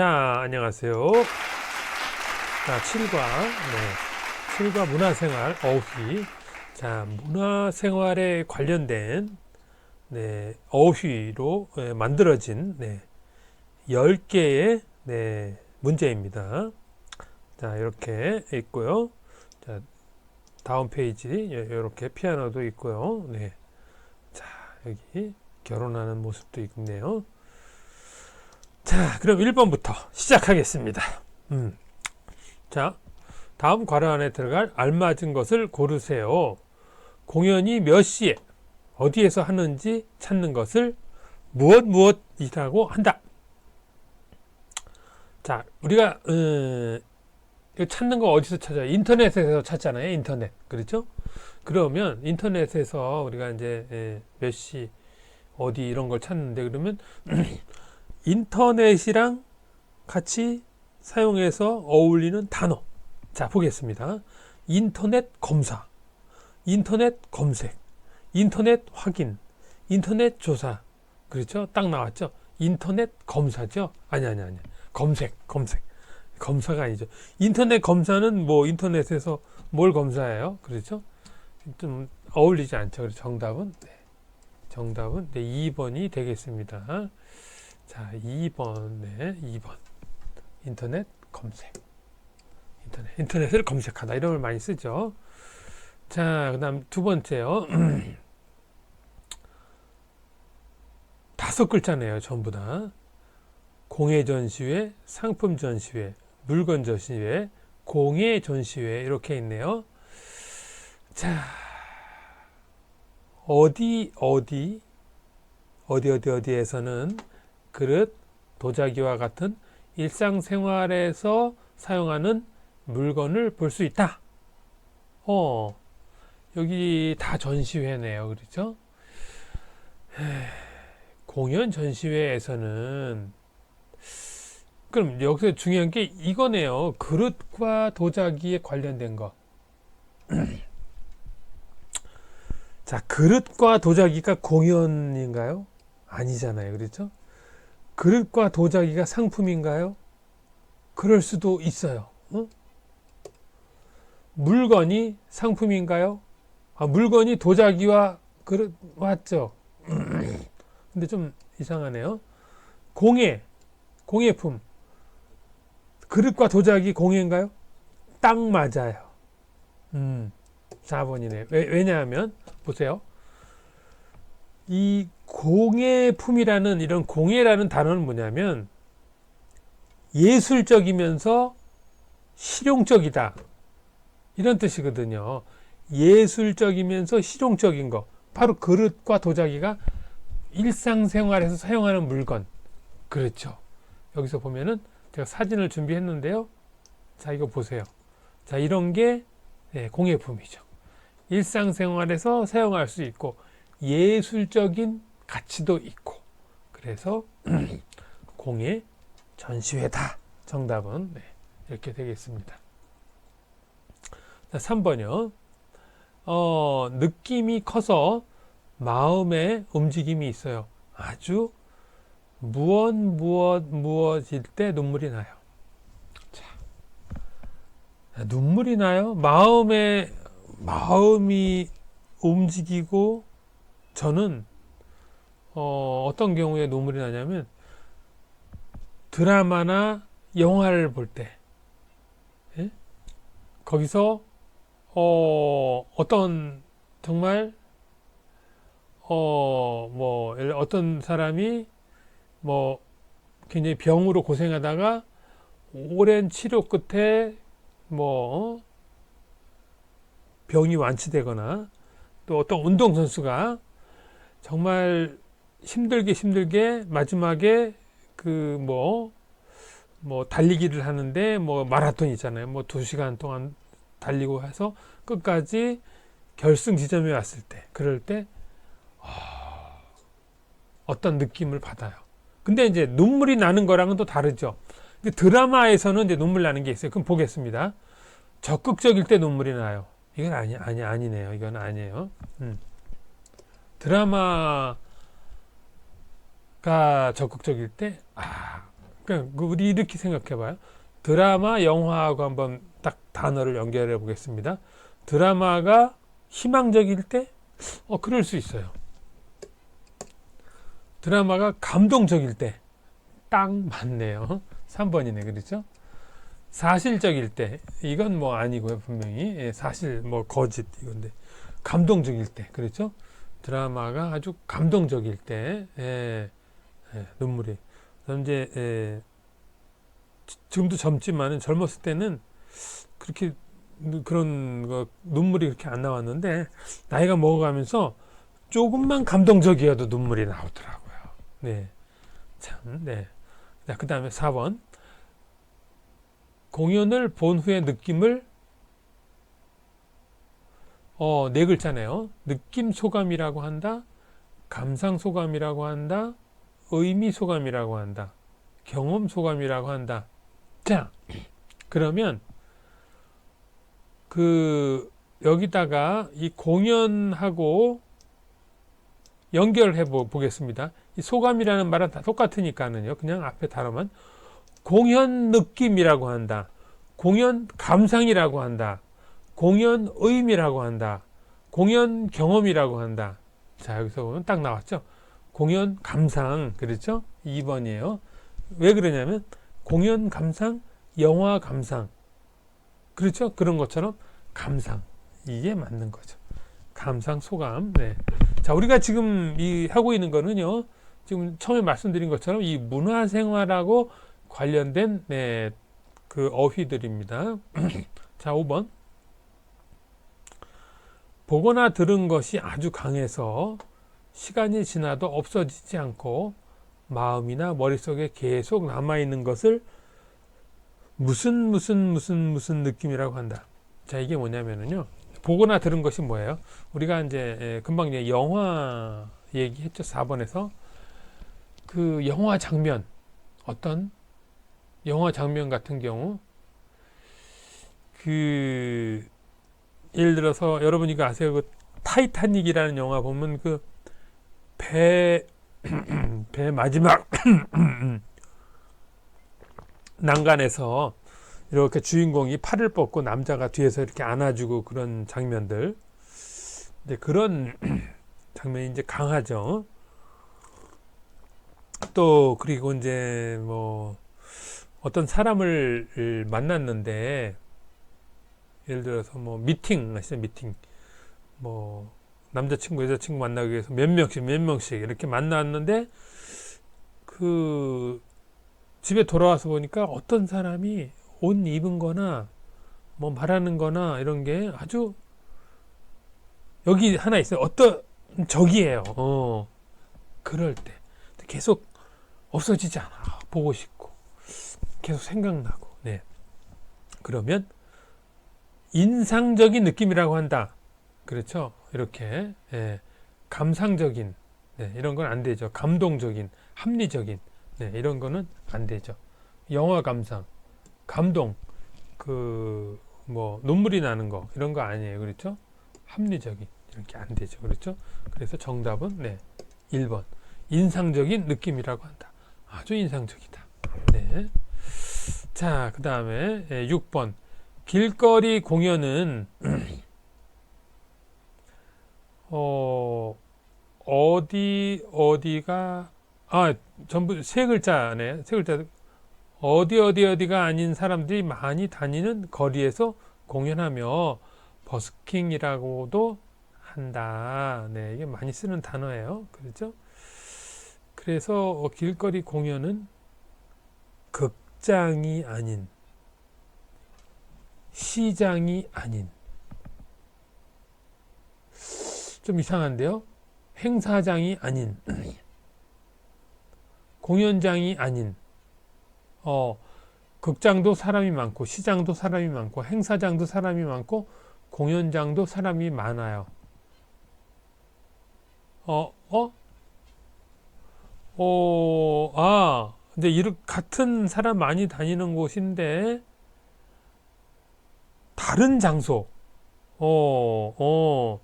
자, 안녕하세요. 자, 7과, 네. 7과 문화생활, 어휘. 자, 문화생활에 관련된, 네, 어휘로 예, 만들어진, 네, 10개의, 네, 문제입니다. 자, 이렇게 있고요. 자, 다음 페이지, 이렇게 피아노도 있고요. 네. 자, 여기 결혼하는 모습도 있네요. 자, 그럼 1번부터 시작하겠습니다. 음. 자, 다음 괄호 안에 들어갈 알맞은 것을 고르세요. 공연이 몇 시에 어디에서 하는지 찾는 것을 무엇 무엇이라고 한다. 자, 우리가 어, 이거 찾는 거 어디서 찾아요? 인터넷에서 찾잖아요. 인터넷. 그렇죠? 그러면 인터넷에서 우리가 이제 예, 몇시 어디 이런 걸 찾는데 그러면 인터넷이랑 같이 사용해서 어울리는 단어. 자, 보겠습니다. 인터넷 검사, 인터넷 검색, 인터넷 확인, 인터넷 조사. 그렇죠? 딱 나왔죠? 인터넷 검사죠? 아니, 아니, 아니. 검색, 검색. 검사가 아니죠. 인터넷 검사는 뭐 인터넷에서 뭘 검사해요? 그렇죠? 좀 어울리지 않죠. 정답은, 네. 정답은 네, 2번이 되겠습니다. 자, 2번, 네, 2번. 인터넷 검색. 인터넷, 인터넷을 검색하다. 이런 걸 많이 쓰죠. 자, 그 다음 두 번째요. 다섯 글자네요, 전부 다. 공예 전시회, 상품 전시회, 물건 전시회, 공예 전시회, 이렇게 있네요. 자, 어디, 어디, 어디, 어디, 어디에서는 그릇, 도자기와 같은 일상생활에서 사용하는 물건을 볼 수 있다. 어, 여기 다 전시회네요. 그렇죠? 공연 전시회에서는 그럼 여기서 중요한 게 이거네요. 그릇과 도자기에 관련된 거. 자, 그릇과 도자기가 공연인가요? 아니잖아요. 그렇죠? 그릇과 도자기가 상품인가요? 그럴 수도 있어요. 어? 물건이 상품인가요? 아, 물건이 도자기와 그릇 맞죠? 근데 좀 이상하네요. 공예, 공예품. 그릇과 도자기 공예인가요? 딱 맞아요. 음, 4번이네. 왜, 왜냐하면, 보세요. 이 공예품이라는 이런 공예라는 단어는 뭐냐면 예술적이면서 실용적이다. 이런 뜻이거든요. 예술적이면서 실용적인 거. 바로 그릇과 도자기가 일상생활에서 사용하는 물건. 그렇죠. 여기서 보면은 제가 사진을 준비했는데요. 자, 이거 보세요. 자, 이런 게 네, 공예품이죠. 일상생활에서 사용할 수 있고 예술적인 가치도 있고 그래서 공예 전시회다. 정답은 네, 이렇게 되겠습니다. 자, 3번이요. 어, 느낌이 커서 마음에 움직임이 있어요. 아주 무엇 무엇 무엇일 때 눈물이 나요. 자, 눈물이 나요. 마음에 마음이 움직이고 저는 어, 어떤 경우에 눈물이 나냐면 드라마나 영화를 볼 때, 예? 거기서 어, 어떤 정말 어, 뭐 어떤 사람이 뭐 굉장히 병으로 고생하다가 오랜 치료 끝에 뭐 어? 병이 완치되거나 또 어떤 운동선수가 정말 힘들게 힘들게 마지막에 그뭐뭐 달리기를 하는데 뭐 마라톤 있잖아요. 뭐 두 시간 동안 달리고 해서 끝까지 결승 지점에 왔을 때 그럴 때 아, 어떤 느낌을 받아요. 근데 이제 눈물이 나는 거랑은 또 다르죠. 드라마에서는 이제 눈물 나는 게 있어요. 그럼 보겠습니다. 적극적일 때 눈물이 나요. 이건 아니 아니 아니네요. 이건 아니에요. 음. 드라마 가 적극적일 때, 아, 그러니까 그 우리 이렇게 생각해 봐요. 드라마, 영화하고 한번 딱 단어를 연결해 보겠습니다. 드라마가 희망적일 때, 어, 그럴 수 있어요. 드라마가 감동적일 때, 딱 맞네요. 3번이네, 그렇죠? 사실적일 때, 이건 뭐 아니고요, 분명히. 예, 사실, 뭐, 거짓, 이건데. 감동적일 때, 그렇죠? 드라마가 아주 감동적일 때, 예, 예, 눈물이. 저는 이제, 예, 지- 지금도 젊지만은 젊었을 때는 그렇게 누- 그런 거 눈물이 그렇게 안 나왔는데 나이가 먹어가면서 조금만 감동적이어도 눈물이 나오더라고요. 네. 참, 네. 자, 그 다음에 4번. 공연을 본 후의 느낌을 어, 네 글자네요. 느낌 소감이라고 한다. 감상 소감이라고 한다. 의미 소감이라고 한다. 경험 소감이라고 한다. 자, 그러면 그 여기다가 이 공연하고 연결해 보, 보겠습니다. 이 소감이라는 말은 다 똑같으니까는요. 그냥 앞에 단어만 공연 느낌이라고 한다. 공연 감상이라고 한다. 공연 의미라고 한다. 공연 경험이라고 한다. 자, 여기서 보면 딱 나왔죠. 공연 감상. 그렇죠? 2번이에요. 왜 그러냐면 공연 감상, 영화 감상. 그렇죠? 그런 것처럼 감상. 이게 맞는 거죠. 감상, 소감. 네. 자, 우리가 지금 이 하고 있는 거는요. 지금 처음에 말씀드린 것처럼 이 문화생활하고 관련된 네, 그 어휘들입니다. 자, 5번. 보거나 들은 것이 아주 강해서 시간이 지나도 없어지지 않고 마음이나 머릿속에 계속 남아있는 것을 무슨 무슨 무슨 무슨 느낌이라고 한다. 자, 이게 뭐냐면은요. 보거나 들은 것이 뭐예요? 우리가 이제 예, 금방 영화 얘기했죠. 4번에서 그 영화 장면 어떤 영화 장면 같은 경우 그 예를 들어서 여러분 이거 아세요? 그 타이타닉이라는 영화 보면 그 배 배 마지막 난간에서 이렇게 주인공이 팔을 뻗고 남자가 뒤에서 이렇게 안아주고 그런 장면들. 근데 그런 장면이 이제 강하죠. 또 그리고 이제 뭐 어떤 사람을 만났는데 예를 들어서 뭐 미팅 아시죠 미팅 뭐 남자친구 여자친구 만나기 위해서 몇 명씩 몇 명씩 이렇게 만났는데 그 집에 돌아와서 보니까 어떤 사람이 옷 입은 거나 뭐 말하는 거나 이런 게 아주 여기 하나 있어요. 어떤 적이에요. 어. 그럴 때 계속 없어지지 않아. 보고 싶고 계속 생각나고. 네. 그러면 인상적인 느낌이라고 한다. 그렇죠? 이렇게 예. 감상적인 네, 이런 건 안 되죠. 감동적인, 합리적인 네, 이런 거는 안 되죠. 영화 감상, 감동, 그 뭐 눈물이 나는 거 이런 거 아니에요. 그렇죠? 합리적인 이렇게 안 되죠. 그렇죠? 그래서 정답은 네. 1번. 인상적인 느낌이라고 한다. 아주 인상적이다. 네. 자, 그 다음에 예, 6번. 길거리 공연은 어 어디 어디가 아 전부 세 글자네 세 글자 어디 어디 어디가 아닌 사람들이 많이 다니는 거리에서 공연하며 버스킹이라고도 한다. 네, 이게 많이 쓰는 단어예요. 그렇죠? 그래서 어, 길거리 공연은 극장이 아닌 시장이 아닌 좀 이상한데요. 행사장이 아닌 공연장이 아닌 어 극장도 사람이 많고 시장도 사람이 많고 행사장도 사람이 많고 공연장도 사람이 많아요. 어, 어? 어, 아, 근데 이렇게 같은 사람 많이 다니는 곳인데 다른 장소. 어, 어.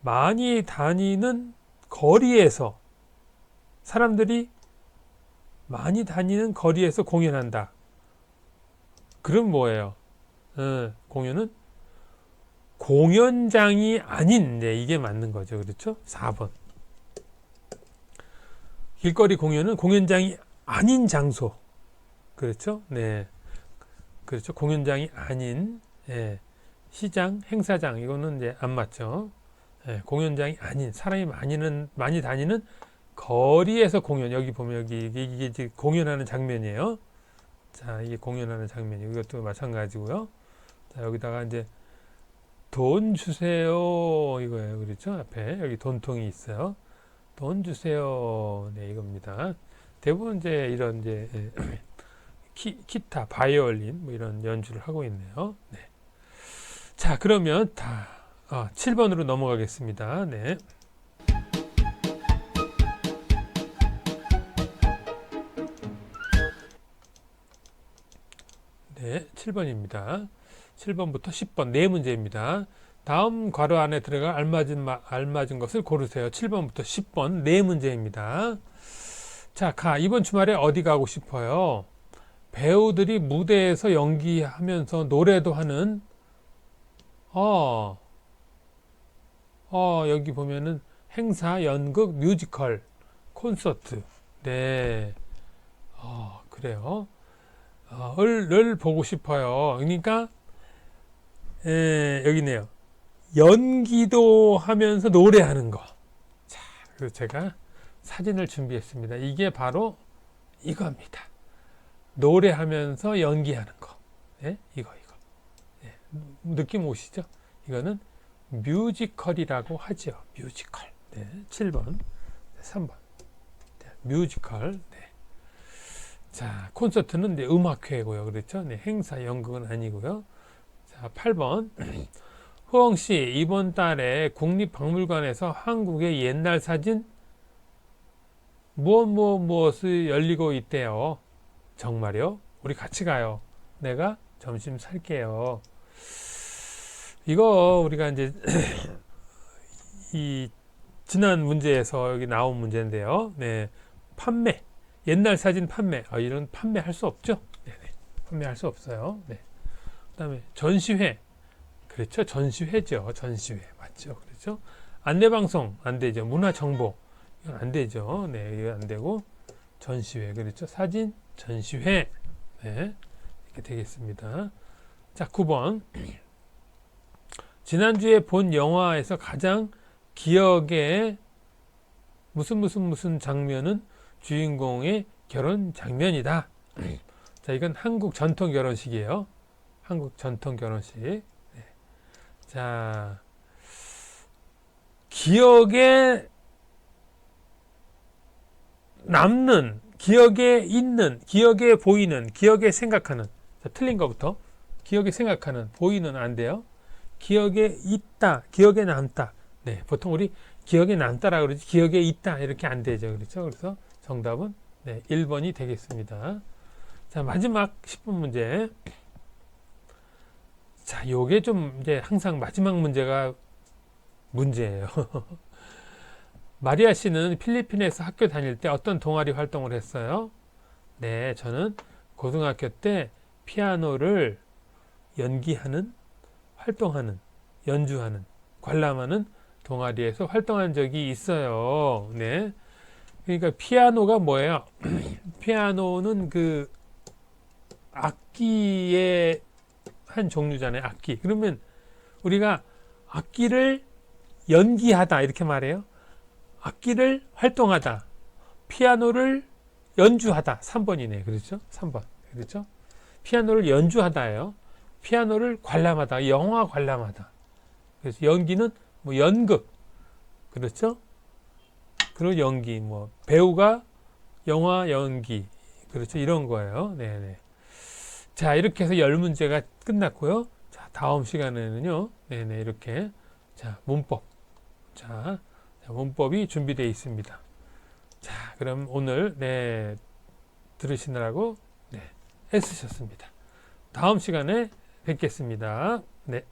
많이 다니는 거리에서 사람들이 많이 다니는 거리에서 공연한다. 그럼 뭐예요? 어, 공연은 공연장이 아닌 네, 이게 맞는 거죠. 그렇죠? 4번. 길거리 공연은 공연장이 아닌 장소. 그렇죠? 네. 그렇죠. 공연장이 아닌 예, 시장, 행사장 이거는 이제 안 맞죠. 예, 공연장이 아닌 사람이 많이는 많이 다니는 거리에서 공연 여기 보면 여기 이게, 이게 공연하는 장면이에요. 자, 이게 공연하는 장면 이것도 마찬가지고요. 자, 여기다가 이제 돈 주세요 이거예요. 그렇죠? 앞에 여기 돈통이 있어요. 돈 주세요. 네, 이겁니다. 대부분 이제 이런 이제 예, 키, 기타, 바이올린 뭐 이런 연주를 하고 있네요. 네. 자, 그러면 다 아, 7번으로 넘어가겠습니다. 네. 네, 7번입니다. 7번부터 10번 네 문제입니다. 다음 괄호 안에 들어가 알맞은 마- 알맞은 것을 고르세요. 7번부터 10번 네 문제입니다. 자, 가 이번 주말에 어디 가고 싶어요? 배우들이 무대에서 연기하면서 노래도 하는 어, 어, 여기 보면은 행사, 연극, 뮤지컬, 콘서트. 네. 어, 그래요. 어, 을, 를 보고 싶어요. 그러니까, 에, 여기네요. 연기도 하면서 노래하는 거. 자, 그래서 제가 사진을 준비했습니다. 이게 바로 이겁니다. 노래하면서 연기하는 거. 네? 이거, 이거. 네. 느낌 오시죠? 이거는 뮤지컬이라고 하죠. 뮤지컬. 네. 7번. 3번. 네. 뮤지컬. 네. 자, 콘서트는 네, 음악회고요. 그렇죠? 네. 행사, 연극은 아니고요. 자, 8번. 호영 씨, 이번 달에 국립박물관에서 한국의 옛날 사진 무엇 무엇 무엇이 열리고 있대요. 정말요? 우리 같이 가요. 내가 점심 살게요. 이거 우리가 이제 이 지난 문제에서 여기 나온 문제인데요. 네, 판매 옛날 사진 판매 아, 이런 판매할 수 없죠. 네네, 판매할 수 없어요. 네. 그다음에 전시회 그렇죠. 전시회죠. 전시회 맞죠. 그렇죠. 안내 방송 안 되죠. 문화 정보 이건 안 되죠. 네, 이거 안 되고 전시회 그렇죠. 사진 전시회 네, 이렇게 되겠습니다. 자, 9번. 지난주에 본 영화에서 가장 기억에 무슨 무슨 무슨 장면은 주인공의 결혼 장면이다. 자, 이건 한국 전통 결혼식이에요. 한국 전통 결혼식. 네. 자, 기억에 남는, 기억에 있는, 기억에 보이는, 기억에 생각하는. 자, 틀린 것부터. 기억에 생각하는, 보이는 안 돼요. 기억에 있다, 기억에 남다. 네, 보통 우리 기억에 남다라 그러지 기억에 있다 이렇게 안 되죠. 그렇죠? 그래서 정답은 네, 1번이 되겠습니다. 자, 마지막 10분 문제. 자, 요게 좀 이제 항상 마지막 문제가 문제예요. 마리아 씨는 필리핀에서 학교 다닐 때 어떤 동아리 활동을 했어요? 네, 저는 고등학교 때 피아노를 연기하는, 활동하는, 연주하는, 관람하는 동아리에서 활동한 적이 있어요. 네. 그러니까 피아노가 뭐예요? 피아노는 그 악기의 한 종류잖아요. 악기. 그러면 우리가 악기를 연기하다 이렇게 말해요. 악기를 활동하다. 피아노를 연주하다. 3번이네. 그렇죠? 3번. 그렇죠? 피아노를 연주하다예요. 피아노를 관람하다. 영화 관람하다. 그래서 연기는 뭐 연극. 그렇죠? 그리고 연기 뭐 배우가 영화 연기. 그렇죠? 이런 거예요. 네, 네. 자, 이렇게 해서 열 문제가 끝났고요. 자, 다음 시간에는요. 네, 네. 이렇게 자, 문법. 자, 자, 문법이 준비되어 있습니다. 자, 그럼 오늘 네 들으시느라고 네, 애쓰셨습니다. 다음 시간에 뵙겠습니다. 네.